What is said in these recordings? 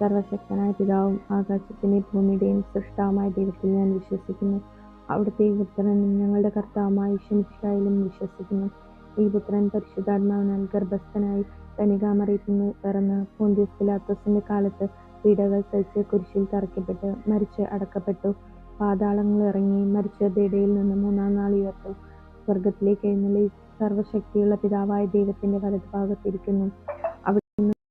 സർവശക്തനായ പിതാവും ആകാശത്തിന്റെയും ഭൂമിയുടെയും സൃഷ്ടാവുമായ ദൈവത്തിൽ ഞാൻ വിശ്വസിക്കുന്നു. അവിടുത്തെ ഈ പുത്രൻ ഞങ്ങളുടെ കർത്താവുമായി ക്ഷമിച്ചായാലും വിശ്വസിക്കുന്നു. ഈ പുത്രൻ പരിശുദ്ധാത്മാവിനാൽ ഗർഭസ്ഥനായി തനികാമറിയിക്കുന്നു. പിറന്ന് പോന്തിയസ് പിലാത്തോസിന്റെ കാലത്ത് പീഡകൾ സഹിച്ച് കുരിശിൽ തറയ്ക്കപ്പെട്ട് മരിച്ച് അടക്കപ്പെട്ടു. പാതാളങ്ങൾ ഇറങ്ങി മരിച്ചവരുടെ ഇടയിൽ നിന്ന് മൂന്നാം നാൾ ഉയർത്തു. സ്വർഗത്തിലേക്ക് എഴുന്നള്ളി സർവശക്തിയുള്ള പിതാവായ ദൈവത്തിന്റെ വലതുഭാഗത്തിരിക്കുന്നു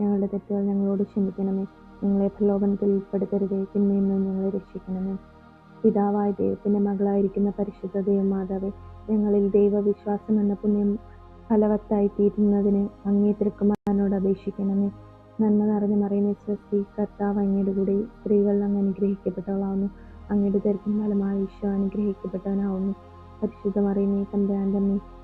ഞങ്ങളുടെ തെറ്റുകൾ ഞങ്ങളോട് ക്ഷമിക്കണമേ. ഞങ്ങളെ പ്രലോഭനത്തിൽ ഉൾപ്പെടുത്തരുതേ. തിന്മയിൽ ഞങ്ങളെ രക്ഷിക്കണമേ. പിതാവായ ദൈവത്തിന്റെ മകളായിരിക്കുന്ന പരിശുദ്ധ ദൈവമാതാവെ ഞങ്ങളിൽ ദൈവവിശ്വാസം എന്ന പുണ്യം ഫലവത്തായി തീരുന്നതിന് അങ്ങേ തിരുക്കുമാരനോട് അപേക്ഷിക്കണമേ. നന്മ നിറഞ്ഞ മറിയുന്ന സ്വസ്തി കർത്താവ് അങ്ങയുടെ കൂടെ സ്ത്രീകൾ അങ്ങ് അനുഗ്രഹിക്കപ്പെട്ടവളാവുന്നു. അങ്ങയുടെ തിരക്കും ഫലമായ ഈശോ അനുഗ്രഹിക്കപ്പെട്ടവനാവുന്നു. പരിശുദ്ധ മറിയുന്നേ തമ്പുരാന്റെ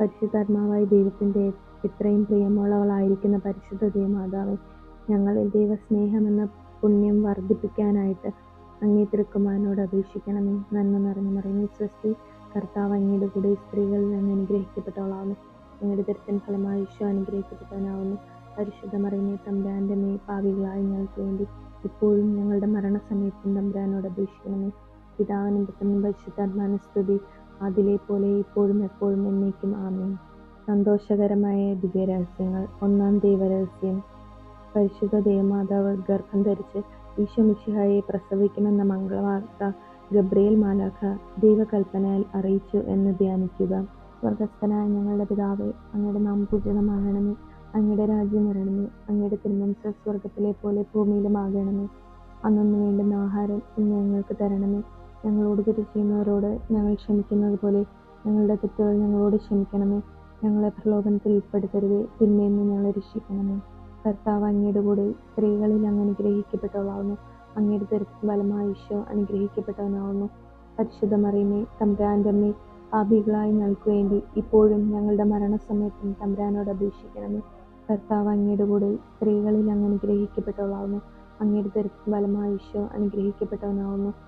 പരിശുദ്ധാത്മാവായ ദൈവത്തിന്റെ ഇത്രയും പ്രിയമുള്ളവളായിരിക്കുന്ന പരിശുദ്ധ ദേവമാതാവെ ഞങ്ങളിൽ ദൈവസ്നേഹമെന്ന പുണ്യം വർദ്ധിപ്പിക്കാനായിട്ട് അങ്ങേ തിരുക്കുമാരനോട് അപേക്ഷിക്കണമേ. നന്മ നിറഞ്ഞു മറിഞ്ഞു സ്വസ്തി. കർത്താവ് അങ്ങയുടെ കൂടെ സ്ത്രീകളിൽ നിന്ന് അനുഗ്രഹിക്കപ്പെട്ടവളാവുന്നു. അങ്ങയുടെ തിരുത്തൻ ഫലമായി ഈശോ അനുഗ്രഹിക്കപ്പെട്ടവനാവുന്നു. പരിശുദ്ധ മറിഞ്ഞ തമ്പുരാന്റെ മേ പാവികളായി ഞങ്ങൾക്ക് വേണ്ടി ഇപ്പോഴും ഞങ്ങളുടെ മരണസമയത്തും തമ്പുരാനോട് അപേക്ഷിക്കണമേ. പിതാവിനും പുത്രനും പരിശുദ്ധാത്മാന സ്തുതി. അതിലെ പോലെ ഇപ്പോഴും എപ്പോഴും എന്നേക്കും ആമേൻ. സന്തോഷകരമായ ദിവ്യരഹസ്യങ്ങൾ. ഒന്നാം ദൈവരഹസ്യം. പരിശുദ്ധ ദേവമാതാവ് ഗർഭം ധരിച്ച് ഈശ്വമിഷിഹായെ പ്രസവിക്കുമെന്ന മംഗളവാർത്ത ഗബ്രിയേൽ മാലാഖ ദൈവകൽപ്പനയിൽ അറിയിച്ചു എന്ന് ധ്യാനിക്കുക. സ്വർഗസ്ഥനായ ഞങ്ങളുടെ പിതാവേ അങ്ങയുടെ നാം പൂജിതമാകണമേ. അങ്ങയുടെ രാജ്യം വരണമേ. അങ്ങയുടെ തിരുമനസ് സ്വർഗത്തിലെ പോലെ ഭൂമിയിലുമാകണമേ. അന്നൊന്നു വേണ്ടുന്ന ആഹാരം ഇന്ന് ഞങ്ങൾക്ക് തരണമേ. ഞങ്ങളോട് തെറ്റ് ചെയ്യുന്നവരോട് ഞങ്ങൾ ക്ഷമിക്കുന്നത് പോലെ ഞങ്ങളുടെ തെറ്റുകൾ ഞങ്ങളോട് ക്ഷമിക്കണമേ. ഞങ്ങളെ പ്രലോഭനത്തിൽ ഉൾപ്പെടുത്തരുതേ. തിന്മയിൽ നിന്ന് ഞങ്ങളെ രക്ഷിക്കണമേ. കർത്താവ് അങ്ങയുടെ കൂടെ സ്ത്രീകളിൽ അങ്ങ് അനുഗ്രഹിക്കപ്പെട്ടവളാവുന്നു. അങ്ങയുടെ തരത്തിൽ ബലമായ ഈശോ അനുഗ്രഹിക്കപ്പെട്ടവനാവുന്നു. പരിശുദ്ധ മറിയമേ തമ്പുരാന്റെ ഞങ്ങൾക്ക് വേണ്ടി ഇപ്പോഴും ഞങ്ങളുടെ മരണസമയത്തും തമ്പുരാനോട് അപേക്ഷിക്കണമേ. കർത്താവ് അങ്ങയുടെ കൂടെ സ്ത്രീകളിൽ അങ്ങ് അനുഗ്രഹിക്കപ്പെട്ടവളാവുന്നു. അങ്ങയുടെ തരത്തിൽ ബലമായ ഈശോ അനുഗ്രഹിക്കപ്പെട്ടവനാവുന്നു.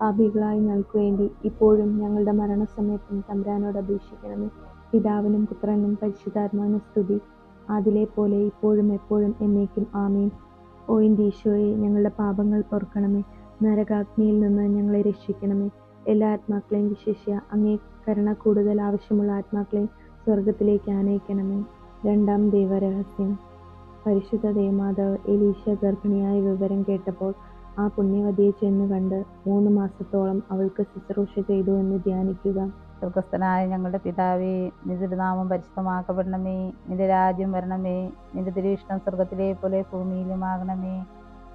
പാപികളായി ഞങ്ങൾക്ക് വേണ്ടി ഇപ്പോഴും ഞങ്ങളുടെ മരണസമയത്തും തമ്പുരാനോട് അപേക്ഷിക്കണമേ. പിതാവിനും പുത്രനും പരിശുദ്ധാത്മാവിനും സ്തുതി. അതിലെ പോലെ ഇപ്പോഴും എപ്പോഴും എന്നേക്കും ആമേൻ. ഓ ഈശോയെ ഞങ്ങളുടെ പാപങ്ങൾ പൊറുക്കണമേ നരകാഗ്നിയിൽ നിന്ന് ഞങ്ങളെ രക്ഷിക്കണമേ. എല്ലാ ആത്മാക്കളെയും വിശേഷിയ അങ്ങേ കരുണ കൂടുതൽ ആവശ്യമുള്ള ആത്മാക്കളെയും സ്വർഗത്തിലേക്ക് ആനയിക്കണമേ. രണ്ടാം ദൈവരഹസ്യം. പരിശുദ്ധ ദേവമാതാവ് എലീശ ഗർഭിണിയായ വിവരം കേട്ടപ്പോൾ ആ പുണ്യവതിയെ ചെന്ന് കണ്ട് മൂന്ന് മാസത്തോളം അവൾക്ക് ശുശ്രൂഷ ചെയ്തു എന്ന് ധ്യാനിക്കുക. സ്വർഗസ്ഥനായ ഞങ്ങളുടെ പിതാവേ നിന്റെ നാമം പരിശുദ്ധമാക്കപ്പെടണമേ നിന്റെ രാജ്യം വരണമേ നിന്റെ തിരുവിഷ്ടം സ്വർഗത്തിലെ പോലെ ഭൂമിയിലുമാകണമേ.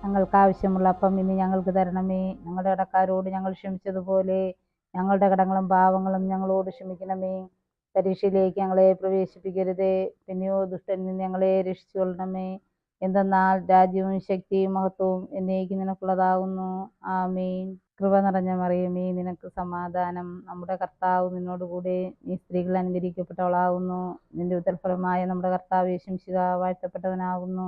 ഞങ്ങൾക്ക് ആവശ്യമുള്ള അപ്പം ഇന്ന് ഞങ്ങൾക്ക് തരണമേ. ഞങ്ങളുടെ കടക്കാരോട് ഞങ്ങൾ ക്ഷമിച്ചതുപോലെ ഞങ്ങളുടെ കടങ്ങളും പാവങ്ങളും ഞങ്ങളോട് ക്ഷമിക്കണമേ. പരീക്ഷയിലേക്ക് ഞങ്ങളെ പ്രവേശിപ്പിക്കരുതേ. പിന്നെയോ ദുഷ്ടനിൽ ഞങ്ങളെ രക്ഷിച്ചുകൊള്ളണമേ. എന്തെന്നാൽ രാജ്യവും ശക്തിയും മഹത്വവും എന്നേക്കും നിനക്കുള്ളതാകുന്നു. ആമീൻ. കൃപ നിറഞ്ഞ മറിയമേ നിനക്ക് സമാധാനം. നമ്മുടെ കർത്താവ് നിന്നോടുകൂടെ നീ സ്ത്രീകൾ അനുകരിക്കപ്പെട്ടവളാകുന്നു. നിന്റെ ഉത്തരഫലമായ നമ്മുടെ കർത്താവ് യേശുശിക വാഴ്ത്തപ്പെട്ടവനാകുന്നു.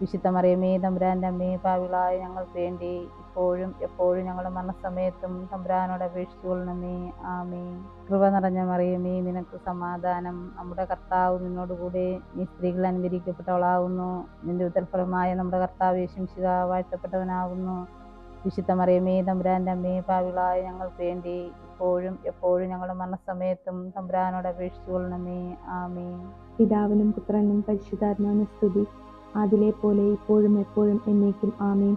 വിശുദ്ധ മറിയമേ തമ്പുരാന്റെ അമ്മേ പാവിളായ ഞങ്ങൾക്ക് വേണ്ടി ഇപ്പോഴും എപ്പോഴും ഞങ്ങളുടെ മരണസമയത്തും തമ്പുരാനോട് അപേക്ഷിച്ചു കൊള്ളണമേ. ആമേ കൃപ നിറഞ്ഞ മറിയമേ നിനക്ക് സമാധാനം. നമ്മുടെ കർത്താവ് നിന്നോടുകൂടെ നീ സ്ത്രീകൾ അനുകരിക്കപ്പെട്ടവളാവുന്നു. നിന്റെ ഉത്തരഫലമായ നമ്മുടെ കർത്താവ് യേശുശിക വാഴ്ത്തപ്പെട്ടവനാവുന്നു. വിശുദ്ധ മറിയമേ തമ്പുരാന്റെ അമ്മേ പാവിളായ ഞങ്ങൾക്ക് വേണ്ടി ഇപ്പോഴും എപ്പോഴും ഞങ്ങളുടെ മരണസമയത്തും തമ്പുരാനോട് അപേക്ഷിച്ചു കൊള്ളണമേ. ആമേ പിതാവിനും പുത്രനും പരിശുദ്ധാത്മാവിനും സ്തുതി. അതിലെ പോലെ ഇപ്പോഴും എപ്പോഴും എന്നേക്കും ആമേൻ.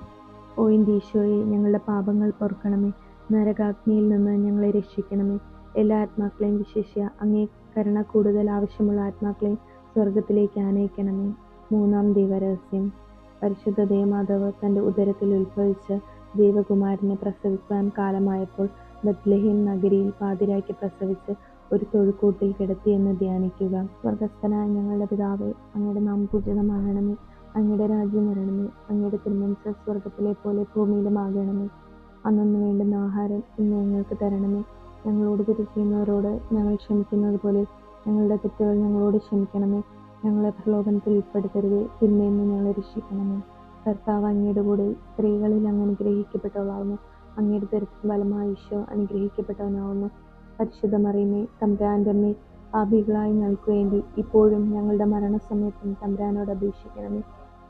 ഓ ഈശോയെ ഞങ്ങളുടെ പാപങ്ങൾ പൊറുക്കണമേ നരകാഗ്നിയിൽ നിന്ന് ഞങ്ങളെ രക്ഷിക്കണമേ. എല്ലാ ആത്മാക്കളെയും വിശേഷ അങ്ങേ കരുണ കൂടുതൽ ആവശ്യമുള്ള ആത്മാക്കളെയും സ്വർഗത്തിലേക്ക് ആനയിക്കണമേ. മൂന്നാം ദൈവരഹസ്യം. പരിശുദ്ധ ദേവമാധവ് തന്റെ ഉദരത്തിൽ ഉത്ഭവിച്ച് ദേവകുമാരനെ പ്രസവിക്കാൻ കാലമായപ്പോൾ ബത്ലഹീം നഗരിയിൽ പാതിരാക്കി പ്രസവിച്ച് ഒരു തൊഴുക്കൂട്ടിൽ കിടത്തിയെന്ന് ധ്യാനിക്കുക. സ്വർഗസ്ഥനായ ഞങ്ങളുടെ പിതാവേ അങ്ങയുടെ നാം പൂജിതമാകണമേ. അങ്ങയുടെ രാജ്യം വരണമേ. അങ്ങയുടെ തിരുമനസ് സ്വർഗത്തിലെ പോലെ ഭൂമിയിലും ആകണമേ. അന്നു വേണ്ടുന്ന ആഹാരം ഇന്ന് ഞങ്ങൾക്ക് തരണമേ. ഞങ്ങളോട് തിരിക്കുന്നവരോട് ഞങ്ങൾ ക്ഷമിക്കുന്നത് പോലെ ഞങ്ങളുടെ തെറ്റുകൾ ഞങ്ങളോട് ക്ഷമിക്കണമേ. ഞങ്ങളെ പ്രലോഭനത്തിൽ ഉൾപ്പെടുത്തരുതേ. തിന്മയിൽ നിന്ന് ഞങ്ങളെ രക്ഷിക്കണമേ. കർത്താവ് അങ്ങയുടെ കൂടെ സ്ത്രീകളിൽ അങ്ങ് അനുഗ്രഹിക്കപ്പെട്ടവളാവുന്നു. അങ്ങയുടെ തരത്തിൽ ഫലമായ ഈശോ അനുഗ്രഹിക്കപ്പെട്ടവനാവുന്നു. പരിശുദ്ധ മറിയമേ തമ്പുരാന്റെ അമ്മേ ഞങ്ങൾക്ക് വേണ്ടി ഇപ്പോഴും ഞങ്ങളുടെ മരണസമയത്തും തമ്പുരാനോട് അപേക്ഷിക്കണമേ.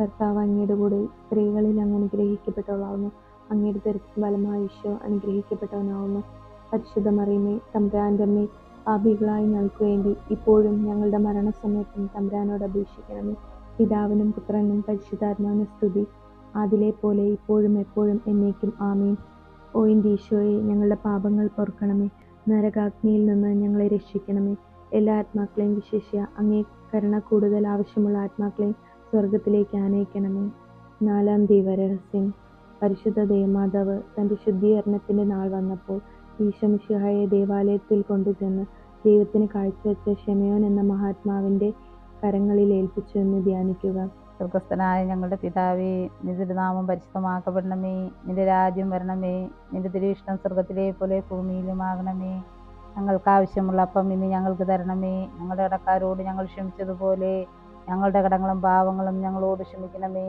കർത്താവ് അങ്ങയുടെ കൂടെ സ്ത്രീകളിൽ അങ്ങ് അനുഗ്രഹിക്കപ്പെട്ടവളാവുന്നു അങ്ങയുടെ തിരക്ക് ഫലമായ ഈശോ അനുഗ്രഹിക്കപ്പെട്ടവനാവുന്നു. പരിശുദ്ധ മറിയമേ തമ്പുരാന്റെ അമ്മേ വേണ്ടി ഇപ്പോഴും ഞങ്ങളുടെ മരണസമയത്തും തമ്പുരാനോട് അപേക്ഷിക്കണമേ. പിതാവിനും പുത്രനും പരിശുദ്ധാത്മാവിനും സ്തുതി. അതിലെ പോലെ ഇപ്പോഴും എപ്പോഴും എന്നേക്കും ആമീൻ. ഓ എന്റെ ഈശോയെ ഞങ്ങളുടെ പാപങ്ങൾ പൊറുക്കണമേ. നരകാഗ്നിയിൽ നിന്ന് ഞങ്ങളെ രക്ഷിക്കണമേ. എല്ലാ ആത്മാക്കളെയും വിശേഷിയ അങ്ങേ കരുണ കൂടുതൽ ആവശ്യമുള്ള ആത്മാക്കളെയും സ്വർഗത്തിലേക്ക് ആനയിക്കണമേ. നാലാം ദൈവരഹസ്യം. പരിശുദ്ധ ദേവമാതാവ് തന്റെ ശുദ്ധീകരണത്തിന്റെ നാൾ വന്നപ്പോൾ ഈശമിഷിഹായെ ദേവാലയത്തിൽ കൊണ്ടുചെന്ന് ദൈവത്തിന് കാഴ്ചവെച്ച ഷെമയോൻ എന്ന മഹാത്മാവിന്റെ കരങ്ങളിൽ ഏൽപ്പിച്ചു എന്ന് ധ്യാനിക്കുക. സ്വർഗസ്ഥനായ ഞങ്ങളുടെ പിതാവേ നിന്റെ നാമം പരിശുദ്ധമാക്കപ്പെടണമേ. നിന്റെ രാജ്യം വരണമേ. നിന്റെ തിരുവിഷ്ടം സ്വർഗത്തിലെ പോലെ ഭൂമിയിലുമാകണമേ. ഞങ്ങൾക്ക് ആവശ്യമുള്ള അപ്പം ഇന്ന് ഞങ്ങൾക്ക് തരണമേ. ഞങ്ങളുടെ ഇടക്കാരോട് ഞങ്ങൾ ക്ഷമിച്ചതുപോലെ ഞങ്ങളുടെ കടങ്ങളും പാവങ്ങളും ഞങ്ങളോട് ക്ഷമിക്കണമേ.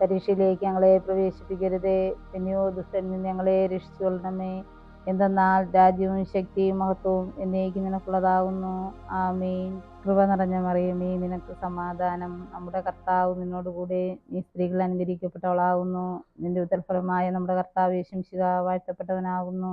പരീക്ഷയിലേക്ക് ഞങ്ങളെ പ്രവേശിപ്പിക്കരുതേ. പിന്നെയോ ദുഷ്ടനിൽ ഞങ്ങളെ രക്ഷിച്ചു കൊള്ളണമേ. എന്തെന്നാൽ രാജ്യവും ശക്തിയും മഹത്വവും എന്നേക്ക് നിനക്കുള്ളതാകുന്നു. ആമീൻ. കൃപ നിറഞ്ഞ മറിയമേ നിനക്ക് സമാധാനം. നമ്മുടെ കർത്താവ് നിന്നോടുകൂടെ നീ സ്ത്രീകൾ അനുകരിക്കപ്പെട്ടവളാകുന്നു. നിന്റെ ഉത്തരഫലമായ നമ്മുടെ കർത്താവ് യേശുശിക വാഴ്ത്തപ്പെട്ടവനാകുന്നു.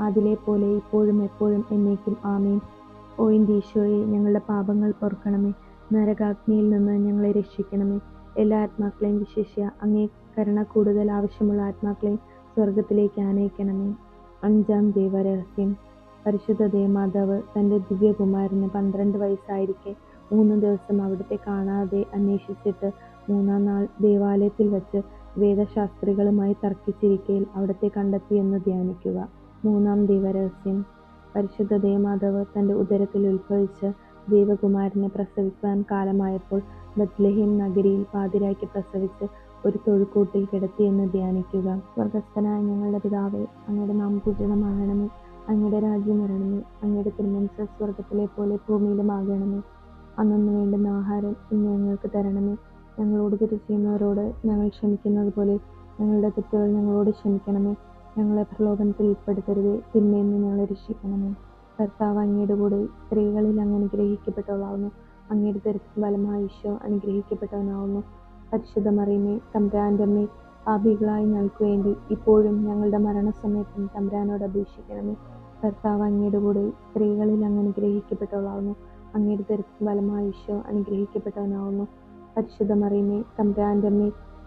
അതിലെ പോലെ ഇപ്പോഴും എപ്പോഴും എന്നേക്കും ആമേൻ. ഓ ഈശോയെ ഞങ്ങളുടെ പാപങ്ങൾ പൊറുക്കണമേ നരകാഗ്നിയിൽ നിന്ന് ഞങ്ങളെ രക്ഷിക്കണമേ. എല്ലാ ആത്മാക്കളെയും വിശേഷ അങ്ങേ കരുണ കൂടുതൽ ആവശ്യമുള്ള ആത്മാക്കളെയും സ്വർഗത്തിലേക്ക് ആനയിക്കണമേ. അഞ്ചാം ദൈവരഹസ്യം. പരിശുദ്ധ ദേവമാതാവ് തന്റെ ദിവ്യകുമാരന് പന്ത്രണ്ട് വയസ്സായിരിക്കെ. മൂന്ന് ദിവസം അവിടുത്തെ കാണാതെ അന്വേഷിച്ചിട്ട് മൂന്നാം നാൾ ദേവാലയത്തിൽ വച്ച് വേദശാസ്ത്രികളുമായി തർക്കിച്ചിരിക്കയിൽ അവിടുത്തെ കണ്ടെത്തിയെന്ന് ധ്യാനിക്കുക. മൂന്നാം ദൈവരഹസ്യം. പരിശുദ്ധ ദേവമാധവ് തന്റെ ഉദരത്തിൽ ഉത്ഭവിച്ച് ദേവകുമാരനെ പ്രസവിക്കാൻ കാലമായപ്പോൾ ബത്ലഹീം നഗരിയിൽ പാതിരാക്കി പ്രസവിച്ച് ഒരു തൊഴുക്കൂട്ടിൽ കിടത്തിയെന്ന് ധ്യാനിക്കുക. സ്വർഗസ്ഥനായ ഞങ്ങളുടെ പിതാവേ അങ്ങയുടെ നാം പൂജിതമാകണമേ. അങ്ങയുടെ രാജ്യം വരണമേ. അങ്ങയുടെ തിരുമനസ് സ്വർഗത്തിലെ പോലെ ഭൂമിയിലുമാകണമേ അന്നു വേണ്ടുന്ന ആഹാരം ഇന്ന് ഞങ്ങൾക്ക് തരണമേ. ഞങ്ങളോട് തിരിച്ചുന്നവരോട് ഞങ്ങൾ ക്ഷമിക്കുന്നത് പോലെ ഞങ്ങളുടെ തെറ്റുകൾ ഞങ്ങളോട് ക്ഷമിക്കണമേ. ഞങ്ങളെ പ്രലോഭനത്തിൽ ഉൾപ്പെടുത്തരുതേ. തിന്മയിൽ നിന്ന് ഞങ്ങളെ രക്ഷിക്കണമേ. കർത്താവ് അങ്ങയുടെ കൂടെ സ്ത്രീകളിൽ അങ്ങ് അനുഗ്രഹിക്കപ്പെട്ടവളാവുന്നു അങ്ങയുടെ ദരിദ്ര ഫലമായ ഈശോ അനുഗ്രഹിക്കപ്പെട്ടവനാവുന്നു. പരിശുദ്ധ മറിയമേ തമ്പ്രാന്റെ അമ്മേ പാപികളായി ഞങ്ങൾക്ക് വേണ്ടി ഇപ്പോഴും ഞങ്ങളുടെ മരണസമയത്തും തമ്പ്രാനോട് അപേക്ഷിക്കണമേ. കർത്താവ് അങ്ങയുടെ കൂടെ സ്ത്രീകളിൽ അങ്ങ് അനുഗ്രഹിക്കപ്പെട്ടവളാവുന്നു അങ്ങയുടെ ദരിദ്ര ഫലമായ ഈശോ അനുഗ്രഹിക്കപ്പെട്ടവനാവുന്നു. പരിശുദ്ധ മറിയമേ തമ്പ്രാന്റെ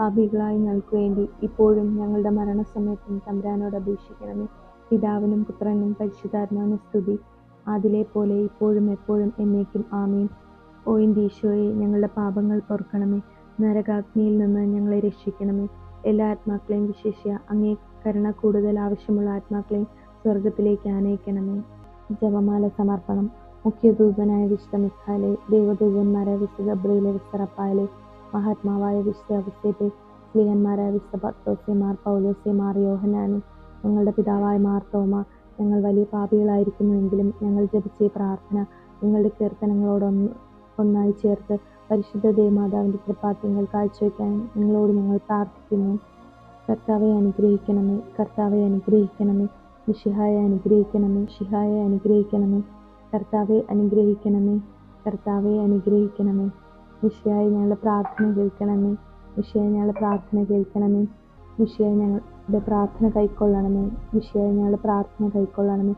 പാപികളായി ഞങ്ങൾക്ക് വേണ്ടി ഇപ്പോഴും ഞങ്ങളുടെ മരണസമയത്തും തമ്പുരാനോട് അപേക്ഷിക്കണമേ. പിതാവിനും പുത്രനും പരിശുദ്ധാത്മാവിനും സ്തുതി. അതിലെ പോലെ ഇപ്പോഴും എപ്പോഴും എന്നേക്കും ആമീൻ. ഓ ഈശോയെ ഞങ്ങളുടെ പാപങ്ങൾ പൊറുക്കണമേ നരകാഗ്നിയിൽ നിന്ന് ഞങ്ങളെ രക്ഷിക്കണമേ. എല്ലാ ആത്മാക്കളെയും വിശേഷിയ അങ്ങേ കരുണ കൂടുതൽ ആവശ്യമുള്ള ആത്മാക്കളെയും സ്വർഗത്തിലേക്ക് ആനയിക്കണമേ. ജപമാല സമർപ്പണം. മുഖ്യദൂതനായ വിശുദ്ധ മിഖാലെ ദേവദൂതന്മാരായ വിശുദ്ധ മഹാത്മാവായ വിശുദ്ധ അവസ്ഥയെ സ്ത്രീയന്മാരായ വിശുദ്ധ പത്തോസെ മാർ പൗലോസെ മാർ യോഹനാനും ഞങ്ങളുടെ പിതാവായ മാർ തോമ ഞങ്ങൾ വലിയ പാപികളായിരിക്കുന്നുവെങ്കിലും ഞങ്ങൾ ജപിച്ച പ്രാർത്ഥന നിങ്ങളുടെ കീർത്തനങ്ങളോടൊന്ന് ഒന്നായി ചേർത്ത് പരിശുദ്ധ ദേവമാതാവിന്റെ കൃപാത്യങ്ങൾ കാഴ്ചവെക്കാൻ നിങ്ങളോട് ഞങ്ങൾ പ്രാർത്ഥിക്കുന്നു. കർത്താവെ അനുഗ്രഹിക്കണമേ കർത്താവെ അനുഗ്രഹിക്കണമേ മിഷിഹായെ അനുഗ്രഹിക്കണമേ ഷിഹായെ അനുഗ്രഹിക്കണമേ. കർത്താവെ അനുഗ്രഹിക്കണമേ കർത്താവെ അനുഗ്രഹിക്കണമേ. മിഷിയായി ഞങ്ങളുടെ പ്രാർത്ഥന കേൾക്കണമേ. വിഷയായി ഞങ്ങളുടെ പ്രാർത്ഥന കേൾക്കണമേ. വിഷയായി ഞങ്ങളുടെ പ്രാർത്ഥന കൈക്കൊള്ളണമേ. വിഷയായി ഞങ്ങളുടെ പ്രാർത്ഥന കൈക്കൊള്ളണമേ.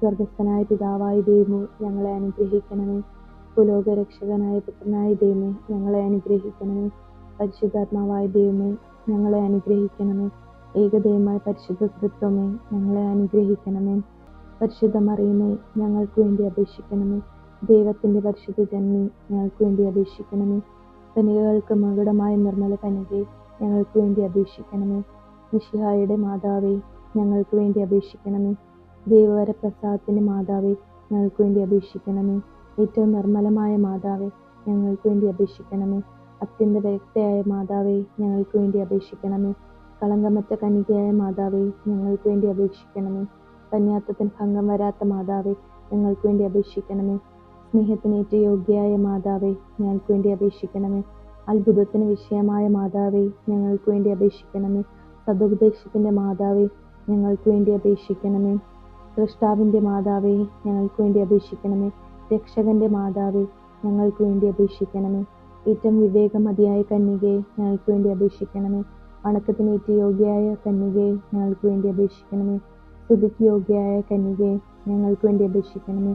സ്വർഗസ്ഥനായ പിതാവായ ദൈവമേ ഞങ്ങളെ അനുഗ്രഹിക്കണമേ. പുലോകരക്ഷകനായ പുത്രനായ ദൈവമേ ഞങ്ങളെ അനുഗ്രഹിക്കണമേ. പരിശുദ്ധാത്മാവായ ദൈവമേ ഞങ്ങളെ അനുഗ്രഹിക്കണമേ. ഏകദൈവമായ പരിശുദ്ധ തൃത്വമേ ഞങ്ങളെ അനുഗ്രഹിക്കണമേ. പരിശുദ്ധ മറിയമേ ഞങ്ങൾക്ക് വേണ്ടി അപേക്ഷിക്കണമേ. ദൈവത്തിന്റെ പരിശുദ്ധ ജന്മി ഞങ്ങൾക്ക് വേണ്ടി അപേക്ഷിക്കണമേ. കനികകൾക്ക് മകുടമായ നിർമ്മല കനികെ ഞങ്ങൾക്ക് വേണ്ടി അപേക്ഷിക്കണമേ. മിഷിഹായുടെ മാതാവേ ഞങ്ങൾക്ക് വേണ്ടി അപേക്ഷിക്കണമേ. ദൈവവര പ്രസാദത്തിന്റെ മാതാവേ ഞങ്ങൾക്ക് വേണ്ടി അപേക്ഷിക്കണമേ. ഏറ്റവും നിർമ്മലമായ മാതാവേ ഞങ്ങൾക്ക് വേണ്ടി അപേക്ഷിക്കണമേ. അത്യന്ത വ്യക്തയായ മാതാവേ ഞങ്ങൾക്ക് വേണ്ടി അപേക്ഷിക്കണമേ. കളങ്കമറ്റ കനികയായ മാതാവേ ഞങ്ങൾക്ക് വേണ്ടി അപേക്ഷിക്കണമേ. കന്യാത്വത്തിന് ഭംഗം വരാത്ത മാതാവേ ഞങ്ങൾക്ക് വേണ്ടി അപേക്ഷിക്കണമേ. സ്നേഹത്തിനേറ്റ യോഗ്യയായ മാതാവേ ഞങ്ങൾക്ക് വേണ്ടി അപേക്ഷിക്കണമേ. അത്ഭുതത്തിന് വിഷയമായ മാതാവേ ഞങ്ങൾക്ക് വേണ്ടി അപേക്ഷിക്കണമേ. സതുപദേശത്തിന്റെ മാതാവേ ഞങ്ങൾക്ക് വേണ്ടി അപേക്ഷിക്കണമേ. സൃഷ്ടാവിന്റെ മാതാവേ ഞങ്ങൾക്ക് വേണ്ടി അപേക്ഷിക്കണമേ. രക്ഷകന്റെ മാതാവേ ഞങ്ങൾക്ക് വേണ്ടി അപേക്ഷിക്കണമേ. ഏറ്റവും വിവേകമതിയായ കന്യകയെ ഞങ്ങൾക്ക് വേണ്ടി അപേക്ഷിക്കണമേ. വണക്കത്തിനേറ്റ് യോഗ്യയായ കന്യകയെ ഞങ്ങൾക്ക് വേണ്ടി അപേക്ഷിക്കണമേ. സ്തുതിക്ക് യോഗ്യയായ കന്യകയെ ഞങ്ങൾക്ക് വേണ്ടി അപേക്ഷിക്കണമേ.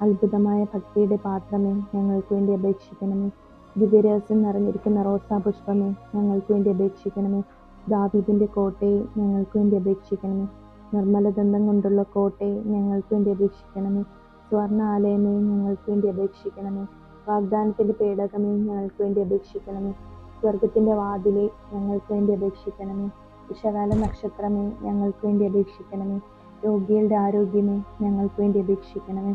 അത്ഭുതമായ ഭക്തിയുടെ പാത്രമേ ഞങ്ങൾക്ക് വേണ്ടി അപേക്ഷിക്കണമേ. ദിവ്യരഹസ്യം നിറഞ്ഞിരിക്കുന്ന റോസാ പുഷ്പമേ ഞങ്ങൾക്ക് വേണ്ടി അപേക്ഷിക്കണമേ. ദാവീദിന്റെ കോട്ടയെ ഞങ്ങൾക്ക് വേണ്ടി അപേക്ഷിക്കണമേ. നിർമ്മല ദന്തം കൊണ്ടുള്ള കോട്ടയെ ഞങ്ങൾക്ക് വേണ്ടി അപേക്ഷിക്കണമേ. സ്വർണ ആലയമേ ഞങ്ങൾക്ക് വേണ്ടി അപേക്ഷിക്കണമേ. വാഗ്ദാനത്തിന്റെ പേടകമേ ഞങ്ങൾക്ക് വേണ്ടി അപേക്ഷിക്കണമേ. സ്വർഗത്തിന്റെ വാതിലെ ഞങ്ങൾക്ക് വേണ്ടി അപേക്ഷിക്കണമേ. വിഷകാല നക്ഷത്രമേ ഞങ്ങൾക്ക് വേണ്ടി അപേക്ഷിക്കണമേ. രോഗികളുടെ ആരോഗ്യമേ ഞങ്ങൾക്ക് വേണ്ടി അപേക്ഷിക്കണമേ.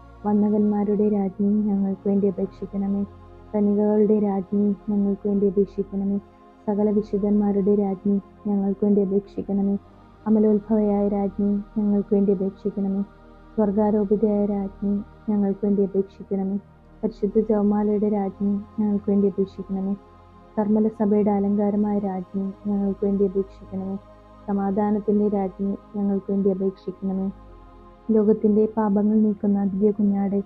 വന്നകന്മാരുടെ രാജ്ഞി ഞങ്ങൾക്ക് വേണ്ടി അപേക്ഷിക്കണമേ. കനികകളുടെ രാജ്ഞി ഞങ്ങൾക്ക് വേണ്ടി അപേക്ഷിക്കണമേ. സകല വിശുദ്ധന്മാരുടെ രാജ്ഞി ഞങ്ങൾക്ക് വേണ്ടി അപേക്ഷിക്കണമേ. അമലോത്ഭവയായ രാജ്ഞി ഞങ്ങൾക്ക് വേണ്ടി അപേക്ഷിക്കണമേ. സ്വർഗാരോപിതയായ രാജ്ഞി ഞങ്ങൾക്ക് വേണ്ടി അപേക്ഷിക്കണമേ. പരിശുദ്ധ ജവമാലയുടെ രാജ്ഞി ഞങ്ങൾക്ക് വേണ്ടി അപേക്ഷിക്കണമേ. കർമ്മല സഭയുടെ അലങ്കാരമായ രാജ്ഞി ഞങ്ങൾക്ക് വേണ്ടി അപേക്ഷിക്കണമേ. സമാധാനത്തിന്റെ രാജ്ഞി ഞങ്ങൾക്ക് വേണ്ടി അപേക്ഷിക്കണമേ. ലോകത്തിന്റെ പാപങ്ങൾ നീക്കുന്ന ദിവ്യ കുഞ്ഞാടെ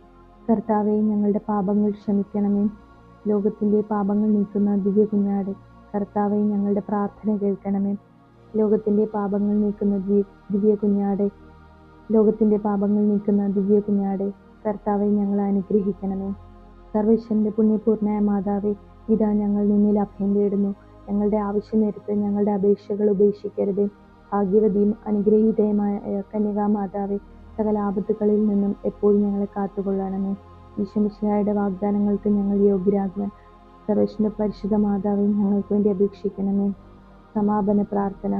കർത്താവെ ഞങ്ങളുടെ പാപങ്ങൾ ക്ഷമിക്കണമേ. ലോകത്തിന്റെ പാപങ്ങൾ നീക്കുന്ന ദിവ്യ കുഞ്ഞാടെ കർത്താവെ ഞങ്ങളുടെ പ്രാർത്ഥന കേൾക്കണമേ. ലോകത്തിന്റെ പാപങ്ങൾ നീക്കുന്ന ദിവ്യ കുഞ്ഞാടെ ലോകത്തിന്റെ പാപങ്ങൾ നീക്കുന്ന ദിവ്യ കുഞ്ഞാടെ കർത്താവെ ഞങ്ങളെ അനുഗ്രഹിക്കണമേ. സർവേശ്വരന്റെ പുണ്യപൂർണയ മാതാവേ ഇതാ ഞങ്ങൾ നിന്നിൽ അഭയം തേടുന്നു. ഞങ്ങളുടെ ആവശ്യം നേരത്തെ ഞങ്ങളുടെ അപേക്ഷകൾ ഉപേക്ഷിക്കരുതേ. ഭാഗ്യവതിയും അനുഗ്രഹീതയുമായ കന്യകാമാതാവേ സകല ആപത്തുകളിൽ നിന്നും എപ്പോഴും ഞങ്ങളെ കാത്തുകൊള്ളണമേ. ഈശ്വമിശിഹായുടെ വാഗ്ദാനങ്ങൾക്ക് ഞങ്ങൾ യോഗ്യരാകുവാൻ സർവേശ്വര പരിശുദ്ധ മാതാവെ ഞങ്ങൾക്ക് വേണ്ടി അപേക്ഷിക്കണമേ. സമാപന പ്രാർത്ഥന.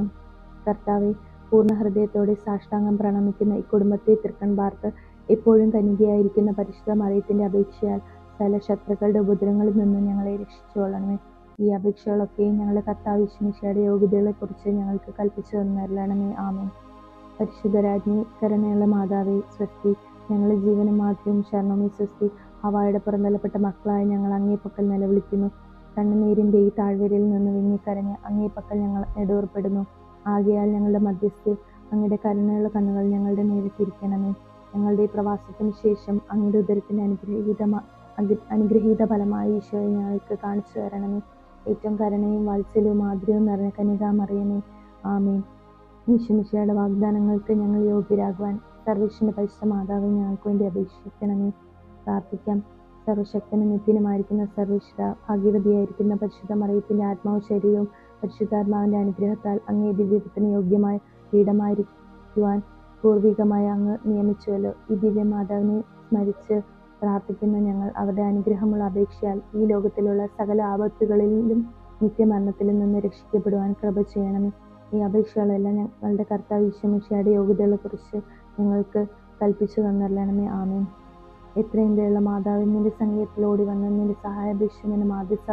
കർത്താവെ പൂർണ ഹൃദയത്തോടെ സാഷ്ടാംഗം പ്രണമിക്കുന്ന ഈ കുടുംബത്തെ തൃക്കൺ പാർത്ത് എപ്പോഴും കനികയായിരിക്കുന്ന പരിശുദ്ധ മറിയത്തിന്റെ അപേക്ഷയാൽ സകല ശത്രുക്കളുടെ ഉപദ്രവങ്ങളിൽ നിന്നും ഞങ്ങളെ രക്ഷിച്ചുകൊള്ളണമേ. ഈ അപേക്ഷകളൊക്കെയും ഞങ്ങളുടെ കർത്താവ് വിശ്വമിശയുടെ യോഗ്യതകളെക്കുറിച്ച് ഞങ്ങൾക്ക് കൽപ്പിച്ചു തന്നരണമേ ആമേൻ. പരിശുദ്ധരാജ്ഞി കരുണയുള്ള മാതാവേ സ്വസ്തി ഞങ്ങളുടെ ജീവനും മാധ്യവും ശരണമേ സ്വസ്തി അവയുടെ പുറന്തലപ്പെട്ട മക്കളായ ഞങ്ങൾ അങ്ങേപ്പക്കൽ നിലവിളിക്കുന്നു. കണ്ണുനീരിന്റെ ഈ താഴ്വരയിൽ നിന്ന് വിങ്ങിക്കരഞ്ഞ് അങ്ങേപ്പക്കൽ ഞങ്ങൾ നെടുവേർപ്പെടുന്നു. ആകയാൽ ഞങ്ങളുടെ മധ്യസ്ഥെ അങ്ങയുടെ കരുണയുള്ള കണ്ണുകൾ ഞങ്ങളുടെ നേരെ തിരിക്കണമേ. ഞങ്ങളുടെ ഈ പ്രവാസത്തിന് ശേഷം അങ്ങയുടെ ഉദരത്തിന്റെ അനുഗ്രഹീതമാ അനുഗ്രഹീത ഫലമായി ഈശോയെ ഞങ്ങൾക്ക് കാണിച്ചു തരണമേ. ഏറ്റവും കരുണയും വാത്സല്യവും ആദ്രവും നിറഞ്ഞ കനികാമറിയമേ ആമേൻ. ഈശ്വമിശയുടെ വാഗ്ദാനങ്ങൾക്ക് ഞങ്ങൾ യോഗ്യരാകുവാൻ സർവേശ്വന്റെ പരിശുദ്ധ മാതാവ് ഞങ്ങൾക്ക് വേണ്ടി അപേക്ഷിക്കണമേ. പ്രാർത്ഥിക്കാം. സർവശക്തനും നിത്യനുമായിരിക്കുന്ന സർവേശ്വര ഭാഗ്യവതിയായിരിക്കുന്ന പരിശുദ്ധ മറിയത്തിന്റെ ആത്മാവ് ശരീരവും പരിശുദ്ധാത്മാവിന്റെ അനുഗ്രഹത്താൽ അങ്ങേ ദിവ്യത്തിന് യോഗ്യമായ പീഠമായിരിക്കുവാൻ പൂർവികമായി അങ്ങ് നിയമിച്ചുവല്ലോ. ഈ ദിവ്യമാതാവിനെ സ്മരിച്ച് പ്രാർത്ഥിക്കുന്ന ഞങ്ങൾ അവരുടെ അനുഗ്രഹമുള്ള അപേക്ഷയാൽ ഈ ലോകത്തിലുള്ള സകല ആപത്തുകളിലും നിത്യമരണത്തിലും നിന്ന് രക്ഷിക്കപ്പെടുവാൻ കൃപ ചെയ്യണമേ. ഈ അപേക്ഷകളെല്ലാം ഞങ്ങളുടെ കർത്താവ് ഈശ്വമിഷയുടെ യോഗ്യതകളെ കുറിച്ച് ഞങ്ങൾക്ക് കൽപ്പിച്ചു തന്നരണമേ ആമേൻ. എത്രയും ദയുള്ള മാതാവിന്റെ നിന്റെ സംഗീതത്തിൽ ഓടി വന്ന് നിന്റെ സഹായാപേക്ഷമെന്ന് മാധ്യസ്ഥ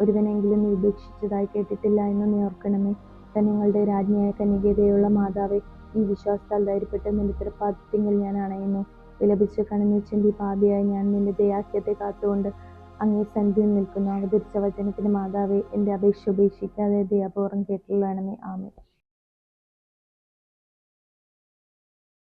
ഒരുവനെങ്കിലും നീ ഉപേക്ഷിച്ചതായി കേട്ടിട്ടില്ല എന്ന് നീ ഓർക്കണമേ. കന്യങ്ങളുടെ രാജ്ഞിയായ കന്യകതയുള്ള മാതാവെ ഈ വിശ്വാസത്താൽ ധൈര്യപ്പെട്ട് നിന്റെ തൃപ്പാദത്തിങ്കിൽ ഞാൻ അണയുന്നു. വിലപിച്ച് കണ്ണുനീർ പാതിയായി ഞാൻ നിന്റെ ദയാഖ്യത്തെ കാത്തുകൊണ്ട് അങ്ങേ സന്ധ്യം നിൽക്കുന്നു അവതരിച്ച വചനത്തിന് മാതാവേ എന്റെ അപേക്ഷ ഉപേക്ഷിക്കാതെ ദയാപൂർവം കേട്ടുള്ളണമേ ആമേ